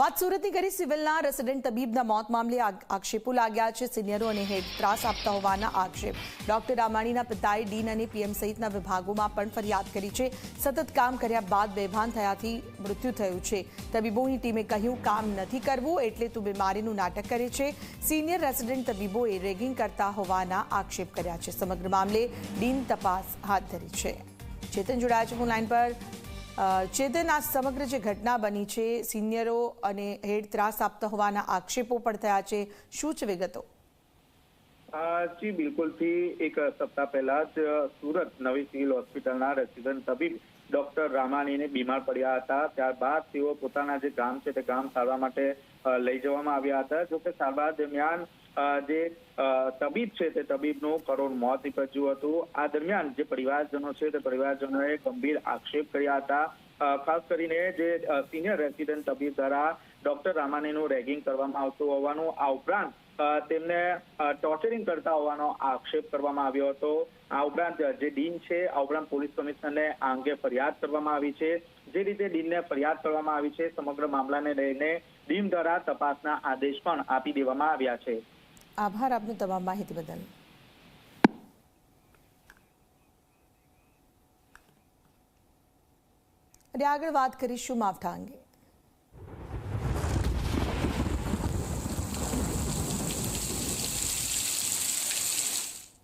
વાત સુરતની કરી સિવિલના રેસિડેન્ટ તબીબના મોત મામલે આક્ષેપો લાગ્યા છે. સિનિયરો અને હેડ ત્રાસ આપતા હોવાના આક્ષેપ. ડોક્ટર રામાણીના પિતાએ ડીન અને પીએમ સહિતના વિભાગોમાં પણ ફરિયાદ કરી છે. સતત કામ કર્યા બાદ બેભાન થયાથી મૃત્યુ થયું છે. તબીબોની ટીમે કહ્યું, કામ નથી કરવું એટલે તું બીમારીનું નાટક કરે છે. સિનિયર રેસિડેન્ટ તબીબોએ રેગિંગ કરતા હોવાના આક્ષેપ કર્યા છે. સમગ્ર મામલે ડીન તપાસ હાથ ધરી છે. ચેતન જોડાયા છે ફોન લાઇન પર. ચેતન આ સમગ્ર જે ઘટના બની છે, સિનિયરો અને હેડ ત્રાસ આપતા હોવાના આક્ષેપો પણ થયા છે. શું છે વિગતો? જી, બિલકુલથી એક સપ્તાહ પહેલા જ સુરત નવી સિવિલ હોસ્પિટલના રેસિડન્ટ તબીબ ડોક્ટર રામાણીને બીમાર પડ્યા હતા. ત્યારબાદ તેઓ પોતાના જે ગામ છે તે ગામ સારવાર માટે લઈ જવામાં આવ્યા હતા. જોકે સારવાર દરમિયાન જે તબીબ છે તે તબીબનું કરોડ મોત નીપજ્યું હતું. આ દરમિયાન જે પરિવારજનો છે તે પરિવારજનોએ ગંભીર આક્ષેપ કર્યા હતા. ખાસ કરીને જે સિનિયર રેસિડન્ટ તબીબ દ્વારા ડોક્ટર રામાણીનું રેગિંગ કરવામાં આવતું હોવાનું આ ઉપરાંત તેમને ટોર્ચરિંગ કરતા હોવાનો આક્ષેપ કરવામાં આવ્યો હતો. આ ઉપરાંત જે ડીન છે, આ ઉપરાંત પોલીસ કમિશનરને આ અંગે ફરિયાદ કરવામાં આવી છે. જે રીતે ડીનને ફરિયાદ કરવામાં આવી છે, સમગ્ર મામલાને લઈને ડીન દ્વારા તપાસના આદેશ પણ આપી દેવામાં આવ્યા છે. આભાર આપનો તમામ માહિતી બદલ. આગળ વાત કરીશું માવઠા અંગે.